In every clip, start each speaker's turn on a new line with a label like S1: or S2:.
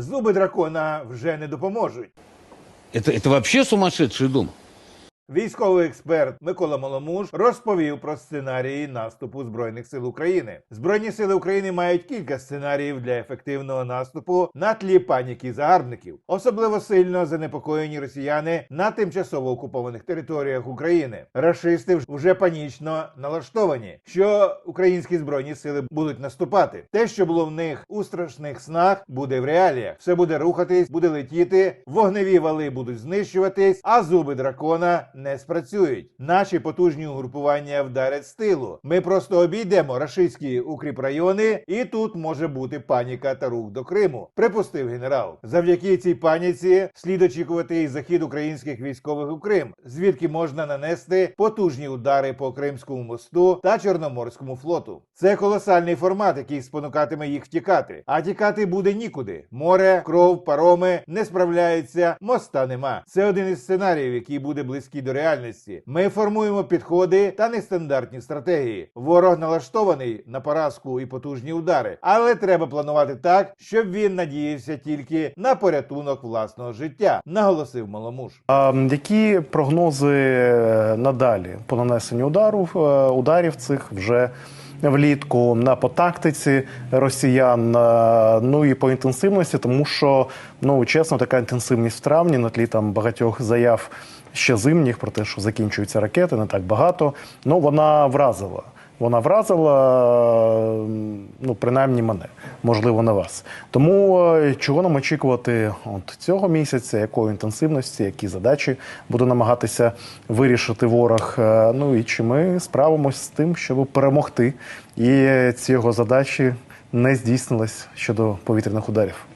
S1: Зуби дракона вже не допоможуть.
S2: Это, это вообще сумасшедший дом.
S1: Військовий експерт Микола Маломуш розповів про сценарії наступу збройних сил України. Збройні сили України мають кілька сценаріїв для ефективного наступу на тлі паніки загарбників. Особливо сильно занепокоєні росіяни на тимчасово окупованих територіях України. Рашисти вже панічно налаштовані, що українські збройні сили будуть наступати. Те, що було в них у страшних снах, буде в реаліях. Все буде рухатись, буде летіти, вогневі вали будуть знищуватись, а зуби дракона не спрацюють. Наші потужні угрупування вдарять з тилу. Ми просто обійдемо рашистські укріпрайони, і тут може бути паніка та рух до Криму, припустив генерал. Завдяки цій паніці слід очікувати і захід українських військових у Крим, звідки можна нанести потужні удари по Кримському мосту та Чорноморському флоту. Це колосальний формат, який спонукатиме їх втікати. А тікати буде нікуди. Море, кров, пароми не справляються, моста нема. Це один із сценаріїв, який буде близький до реальності. Ми формуємо підходи та нестандартні стратегії. Ворог налаштований на поразку і потужні удари, але треба планувати так, щоб він надіявся тільки на порятунок власного життя, наголосив Маломуш.
S3: А які прогнози е, надалі по нанесенню удару, е, ударів цих вже влітку на по тактиці росіян, е, ну і по інтенсивності, тому що ну чесно, така інтенсивність в травні на тлі там багатьох заяв ще зимніх про те, що закінчуються ракети, не так багато. Ну вона вразила. Вона вразила, е, ну принаймні мене, можливо, не вас. Тому е, чого нам очікувати от цього місяця, якої інтенсивності, які задачі буде намагатися вирішити ворог. Е, Ну і чи ми справимось з тим, щоб перемогти, і ці його задачі не здійснились щодо повітряних ударів.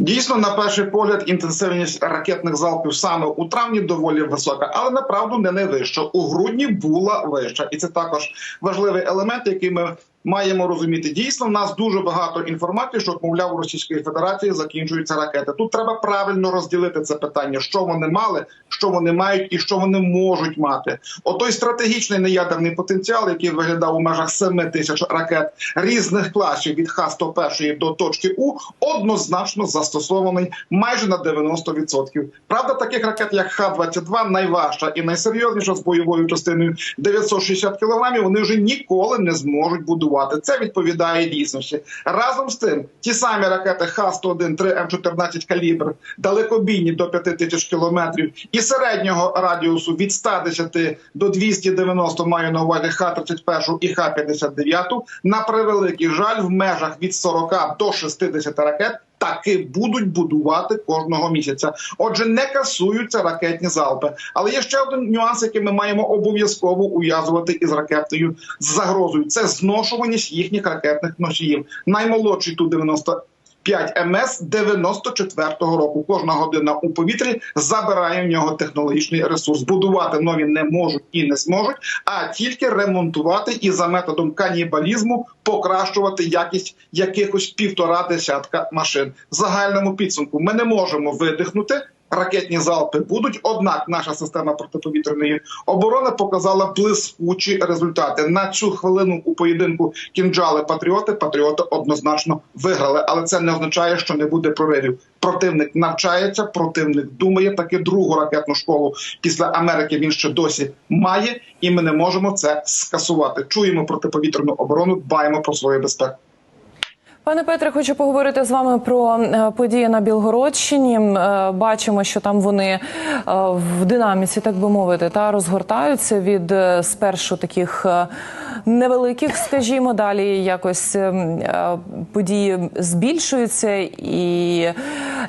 S4: Дійсно, на перший погляд, інтенсивність ракетних залпів саме у травні доволі висока, але направду не найвища. У грудні була вища, і це також важливий елемент, який ми маємо розуміти. Дійсно, в нас дуже багато інформації, що мовляв у Російської Федерації закінчуються ракети. Тут треба правильно розділити це питання, що вони мали, що вони мають і що вони можуть мати. Отой стратегічний неядерний потенціал, який виглядав у межах 7 тисяч ракет різних класів від Х-101 до точки У, однозначно застосований майже на 90%. Правда, таких ракет, як Х-22, найважча і найсерйозніша з бойовою частиною 960 кілограмів, вони вже ніколи не зможуть будувати. Це відповідає дійсності. Разом з тим, ті самі ракети Х-101, 3 М14 калібр, далекобійні до 5 тисяч кілометрів і середнього радіусу від 110 до 290 маю на увазі Х-31 і Х-59, на превеликий жаль, в межах від 40 до 60 ракет таки будуть будувати кожного місяця. Отже, не касуються ракетні залпи. Але є ще один нюанс, який ми маємо обов'язково ув'язувати із ракетною загрозою. Це зношуваність їхніх ракетних носіїв. Наймолодший ту 90 5 МС 94-го року. Кожна година у повітрі забирає в нього технологічний ресурс. Будувати нові не можуть і не зможуть, а тільки ремонтувати і за методом канібалізму покращувати якість якихось півтора десятка машин. В загальному підсумку ми не можемо видихнути. Ракетні залпи будуть, однак наша система протиповітряної оборони показала блискучі результати. На цю хвилину у поєдинку кінджали патріоти. Патріоти однозначно виграли, але це не означає, що не буде проривів. Противник навчається, противник думає. Таки другу ракетну школу після Америки він ще досі має, і ми не можемо це скасувати. Чуємо протиповітряну оборону, дбаємо про свою безпеку.
S5: Пане Петре, хочу поговорити з вами про е, події на Білгородщині. Е, Бачимо, що там вони е, в динаміці, так би мовити, та розгортаються від спершу таких невеликих, скажімо, далі якось е, е, події збільшуються. І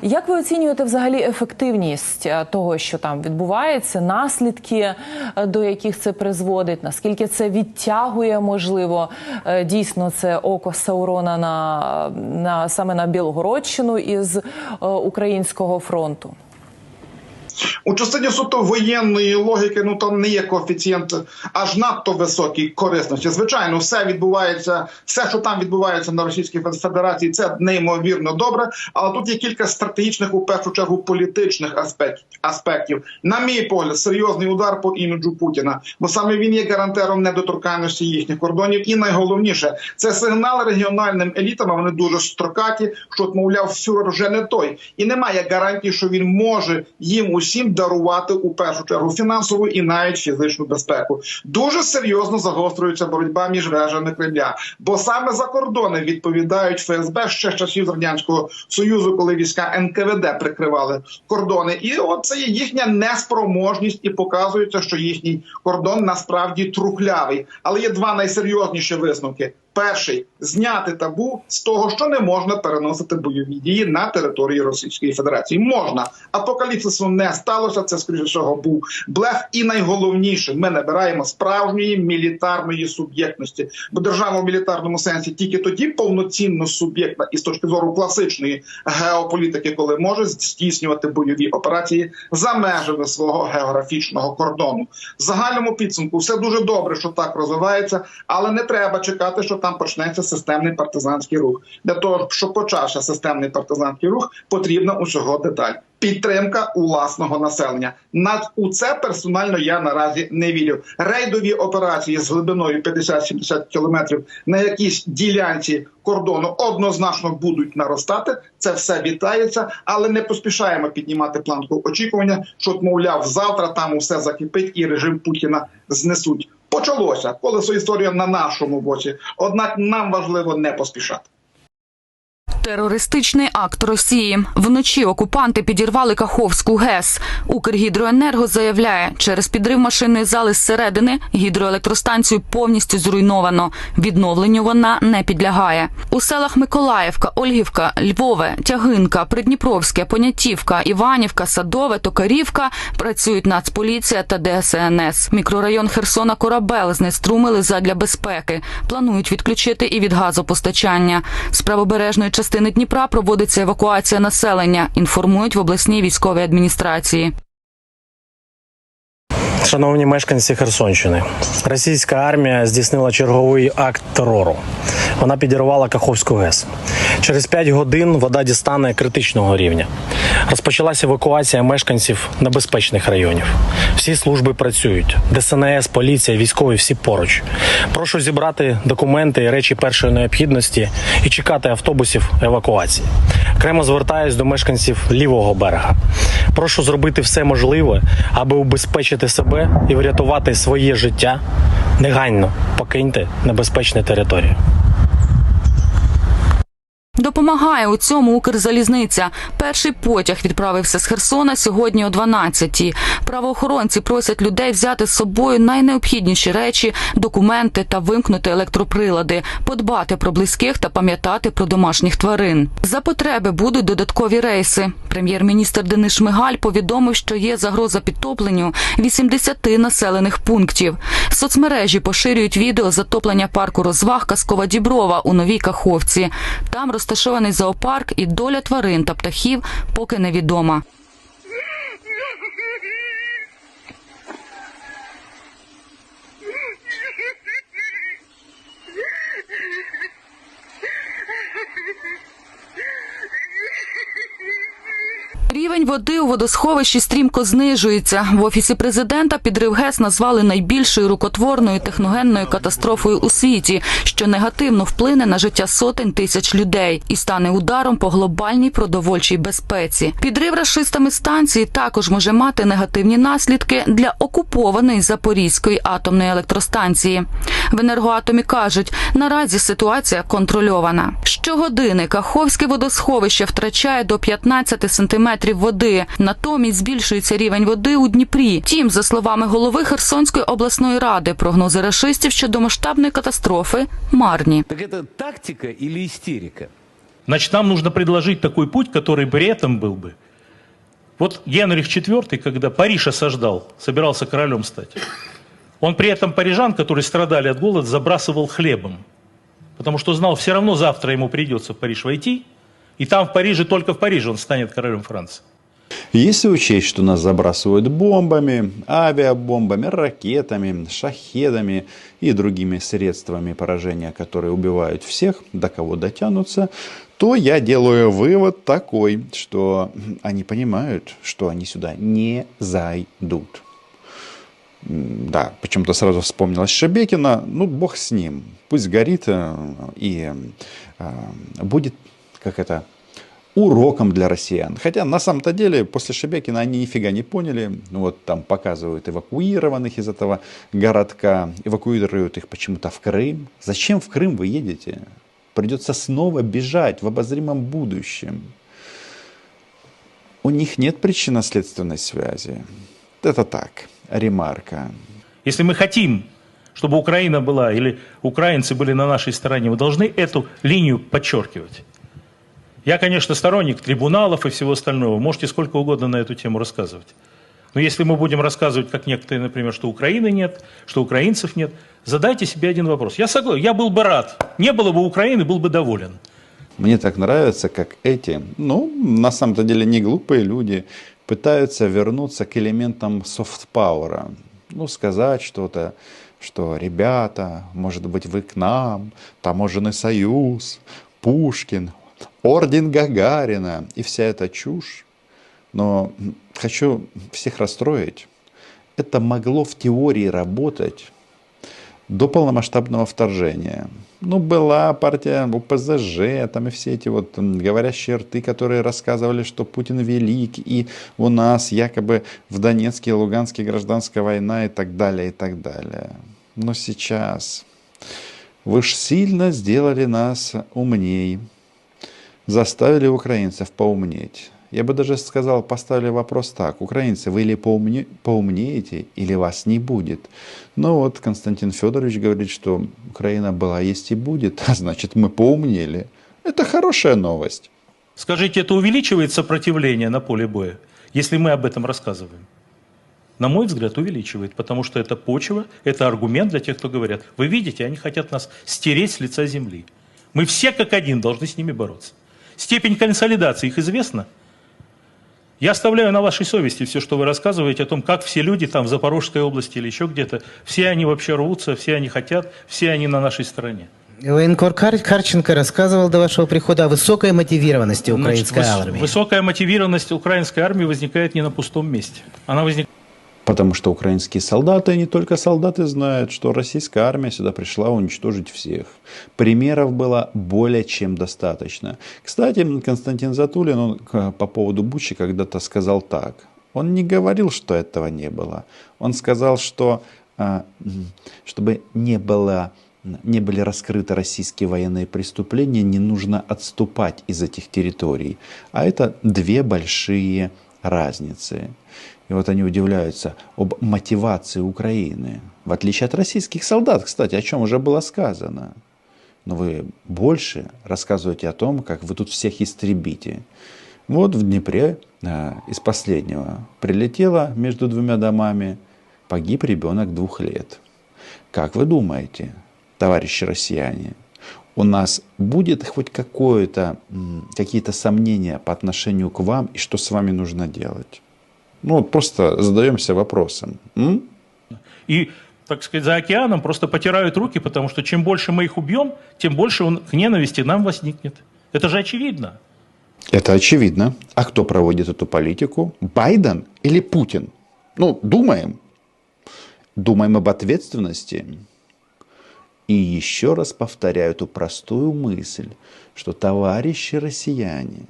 S5: як ви оцінюєте взагалі ефективність того, що там відбувається, наслідки, до яких це призводить? Наскільки це відтягує, можливо, дійсно це око Саурона на, на саме на Білгородщину із е, українського фронту?
S4: У частині суто воєнної логіки, ну там не є коефіцієнт аж надто високий корисності. Звичайно, все відбувається, все, що там відбувається на Російській Федерації, це неймовірно добре. Але тут є кілька стратегічних, у першу чергу, політичних аспектів. аспектів. На мій погляд, серйозний удар по іміджу Путіна, бо саме він є гарантером недоторканності їхніх кордонів. І найголовніше це сигнал регіональним елітам. а Вони дуже строкаті, що мовляв, фюрер вже не той, і немає гарантії, що він може їм усім дарувати у першу чергу фінансову і навіть фізичну безпеку. Дуже серйозно загострюється боротьба між вежами Кремля, бо саме за кордони відповідають ФСБ ще з часів радянського союзу, коли війська НКВД прикривали кордони, і от це є їхня неспроможність, і показується, що їхній кордон насправді трухлявий. Але є два найсерйозніші висновки. Перший зняти табу з того, що не можна переносити бойові дії на території Російської Федерації. Можна апокаліпсису не сталося. Це скоріше всього був блеф. І найголовніше, ми набираємо справжньої мілітарної суб'єктності. Бо держава в мілітарному сенсі тільки тоді повноцінно суб'єктна і з точки зору класичної геополітики, коли може здійснювати бойові операції за межами свого географічного кордону. В загальному підсумку все дуже добре, що так розвивається, але не треба чекати, що там почнеться системний партизанський рух. Для того, щоб почався системний партизанський рух, потрібна усього деталь. Підтримка власного населення. Над у це персонально я наразі не вірю. Рейдові операції з глибиною 50-70 кілометрів на якійсь ділянці кордону однозначно будуть наростати. Це все вітається, але не поспішаємо піднімати планку очікування, що мовляв завтра там усе закипить і режим Путіна знесуть. Почалося колесо історія на нашому боці. Однак нам важливо не поспішати.
S6: Терористичний акт Росії. Вночі окупанти підірвали Каховську ГЕС. Укргідроенерго заявляє, через підрив машинної зали зсередини гідроелектростанцію повністю зруйновано. Відновленню вона не підлягає. У селах Миколаївка, Ольгівка, Львове, Тягинка, Придніпровське, Понятівка, Іванівка, Садове, Токарівка працюють Нацполіція та ДСНС. Мікрорайон Херсона Корабел знеструмили задля безпеки. Планують відключити і від газопостачання. З правобережної частини Дніпра проводиться евакуація населення. Інформують в обласній військовій адміністрації.
S7: Шановні мешканці Херсонщини, російська армія здійснила черговий акт терору. Вона підірвала Каховську ГЕС. Через 5 годин вода дістане критичного рівня. Розпочалася евакуація мешканців небезпечних районів. Всі служби працюють. ДСНС, поліція, військові всі поруч. Прошу зібрати документи і речі першої необхідності і чекати автобусів евакуації. Окремо звертаюсь до мешканців лівого берега. Прошу зробити все можливе, аби убезпечити себе і врятувати своє життя. Негайно покиньте небезпечну територію.
S6: Допомагає у цьому Укрзалізниця. Перший потяг відправився з Херсона сьогодні о 12-й. Правоохоронці просять людей взяти з собою найнеобхідніші речі, документи та вимкнути електроприлади, подбати про близьких та пам'ятати про домашніх тварин. За потреби будуть додаткові рейси. Прем'єр-міністр Денис Шмигаль повідомив, що є загроза підтопленню 80 населених пунктів. Соцмережі поширюють відео затоплення парку розваг Казкова Діброва у Новій Каховці. Там розташований зоопарк і доля тварин та птахів поки невідома. Рівень води у водосховищі стрімко знижується. В офісі президента підрив ГЕС назвали найбільшою рукотворною техногенною катастрофою у світі, що негативно вплине на життя сотень тисяч людей і стане ударом по глобальній продовольчій безпеці. Підрив рашистами станції також може мати негативні наслідки для окупованої Запорізької атомної електростанції. В енергоатомі кажуть, наразі ситуація контрольована. Щогодини Каховське водосховище втрачає до 15 сантиметрів води. Натомість збільшується рівень води у Дніпрі. Тім, за словами голови Херсонської обласної ради, прогнози рашистів щодо масштабної катастрофи марні.
S2: Так это тактика или истерика?
S8: Значит, нам нужно предложить такой путь, который при этом был бы. Вот Генрих IV, когда Париж осаждал, собирался королем стать, он при этом парижан, которые страдали от голода, забрасывал хлебом. Потому что знал, все равно завтра ему придется в Париж войти, и там в Париже, только в Париже он станет королем Франции.
S9: Если учесть, что нас забрасывают бомбами, авиабомбами, ракетами, шахедами и другими средствами поражения, которые убивают всех, до кого дотянутся, то я делаю вывод такой, что они понимают, что они сюда не зайдут. Да, почему-то сразу вспомнилась Шебекина. Ну, бог с ним. Пусть горит э, и э, будет, как это, уроком для россиян. Хотя на самом-то деле после Шебекина они нифига не поняли. Вот там показывают эвакуированных из этого городка, эвакуируют их почему-то в Крым. Зачем в Крым вы едете? Придется снова бежать в обозримом будущем. У них нет причинно-следственной связи. Это так, ремарка.
S8: Если мы хотим, чтобы Украина была или украинцы были на нашей стороне, мы должны эту линию подчеркивать. Я, конечно, сторонник трибуналов и всего остального. Можете сколько угодно на эту тему рассказывать. Но если мы будем рассказывать, как некоторые, например, что Украины нет, что украинцев нет, задайте себе один вопрос. Я согласен, я был бы рад. Не было бы Украины, был бы доволен.
S9: Мне так нравится, как эти, ну, на самом-то деле не глупые люди, пытаются вернуться к элементам софт-пауэра. Ну, сказать что-то, что, ребята, может быть, вы к нам, таможенный союз, Пушкин, орден Гагарина и вся эта чушь. Но хочу всех расстроить. Это могло в теории работать до полномасштабного вторжения. Ну, была партия УПЗЖ, там и все эти вот говорящие рты, которые рассказывали, что Путин велик, и у нас якобы в Донецке и Луганске гражданская война и так далее, и так далее. Но сейчас вы ж сильно сделали нас умней, заставили украинцев поумнеть. Я бы даже сказал, поставили вопрос так. Украинцы, вы или поумне- поумнеете, или вас не будет. Но вот Константин Федорович говорит, что Украина была, есть и будет, а значит мы поумнели. Это хорошая новость.
S8: Скажите, это увеличивает сопротивление на поле боя, если мы об этом рассказываем? На мой взгляд, увеличивает, потому что это почва, это аргумент для тех, кто говорят. Вы видите, они хотят нас стереть с лица земли. Мы все как один должны с ними бороться. Степень консолидации их известна. Я оставляю на вашей совести все, что вы рассказываете о том, как все люди там в Запорожской области или еще где-то, все они вообще рвутся, все они хотят, все они на нашей стороне.
S10: Военкор Кар- Харченко рассказывал до вашего прихода о высокой мотивированности украинской
S8: Значит, выс-
S10: армии.
S8: Высокая мотивированность украинской армии возникает не на пустом месте. Она возникает
S9: Потому что украинские солдаты, не только солдаты, знают, что российская армия сюда пришла уничтожить всех. Примеров было более чем достаточно. Кстати, Константин Затулин он по поводу Бучи когда-то сказал так. Он не говорил, что этого не было. Он сказал, что а, чтобы не было не были раскрыты российские военные преступления, не нужно отступать из этих территорий. А это две большие разницы. И вот они удивляются об мотивации Украины. В отличие от российских солдат, кстати, о чем уже было сказано. Но вы больше рассказываете о том, как вы тут всех истребите. Вот в Днепре а, из последнего прилетело между двумя домами, погиб ребенок двух лет. Как вы думаете, товарищи россияне, у нас будет хоть какое-то, какие-то сомнения по отношению к вам и что с вами нужно делать? Ну, вот просто задаемся вопросом. М?
S8: И, так сказать, за океаном просто потирают руки, потому что чем больше мы их убьем, тем больше он, к ненависти нам возникнет. Это же очевидно.
S9: Это очевидно. А кто проводит эту политику? Байден или Путин? Ну, думаем. Думаем об ответственности. И еще раз повторяю эту простую мысль, что товарищи россияне,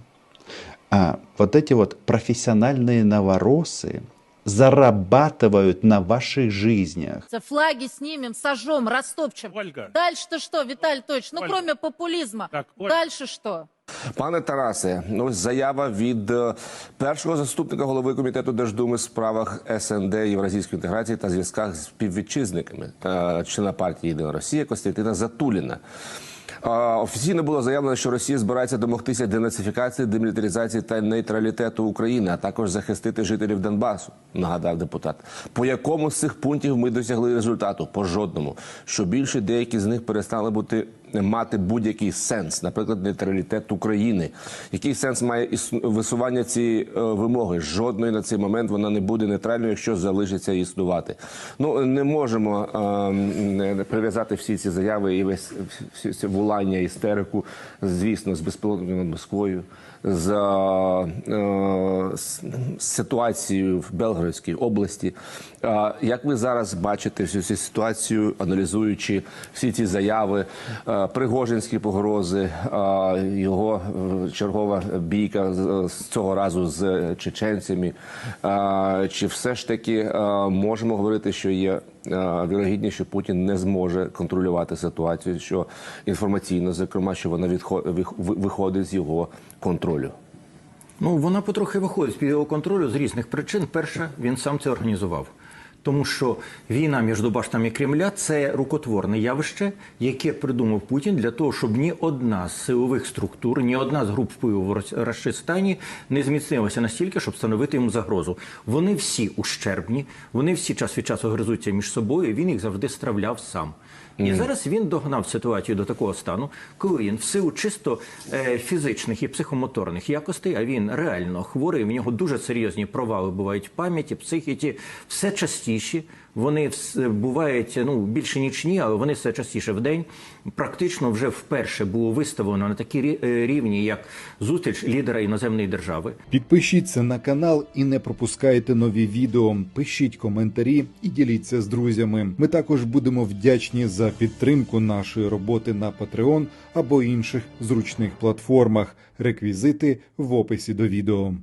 S9: а вот эти вот профессиональные новороссы зарабатывают на ваших жизнях.
S11: Флаги снимем, сожжем, растопчем.
S8: Ольга.
S11: Дальше-то что, Виталий Анатольевич? Ну,
S8: Ольга.
S11: кроме популизма.
S8: Так, Оль-
S11: Дальше что?
S12: Пане Тарасе, ось заява від е, першого заступника голови комітету Держдуми в справах СНД Євразійської інтеграції та зв'язках з співвітчизниками е, члена партії Єдина Росія Костянтина Затуліна. Е, Офіційно було заявлено, що Росія збирається домогтися денацифікації, демілітаризації та нейтралітету України, а також захистити жителів Донбасу. Нагадав депутат. По якому з цих пунктів ми досягли результату? По жодному. Що більше деякі з них перестали бути мати будь-який сенс, наприклад, нейтралітет України. Який сенс має висування цієї е, вимоги? Жодної на цей момент вона не буде нейтральною, якщо залишиться існувати. Ну не можемо е, прив'язати всі ці заяви і весь всі ці волання, істерику, звісно, з безпілотною Москвою. З е, ситуацією в Белгородській області. Е, Як ви зараз бачите всю цю ситуацію, аналізуючи всі ці заяви, е, пригожинські погрози, е, його е, чергова бійка з- з цього разу з чеченцями? Е, Чи все ж таки е, можемо говорити, що є вірогідність, що Путін не зможе контролювати ситуацію, що інформаційно, зокрема, що вона виходить з його контролю?
S13: Ну, вона потрохи виходить з-під його контролю з різних причин. Перше, він сам це організував. Тому що війна між баштами Кремля це рукотворне явище, яке придумав Путін для того, щоб ні одна з силових структур, ні одна з груп впливу в Рашистані не зміцнилася настільки, щоб становити йому загрозу. Вони всі ущербні, вони всі час від часу гризуться між собою. Він їх завжди стравляв сам. І зараз він догнав ситуацію до такого стану, коли він в силу чисто е, фізичних і психомоторних якостей, а він реально хворий. В нього дуже серйозні провали бувають в пам'яті, психіці, все частіші. Вони бувають ну більше нічні, але вони все частіше в день. Практично вже вперше було виставлено на такі е, рівні, як зустріч лідера іноземної держави.
S14: Підпишіться на канал і не пропускайте нові відео. Пишіть коментарі і діліться з друзями. Ми також будемо вдячні за підтримку нашої роботи на Patreon або інших зручних платформах. Реквізити в описі до відео.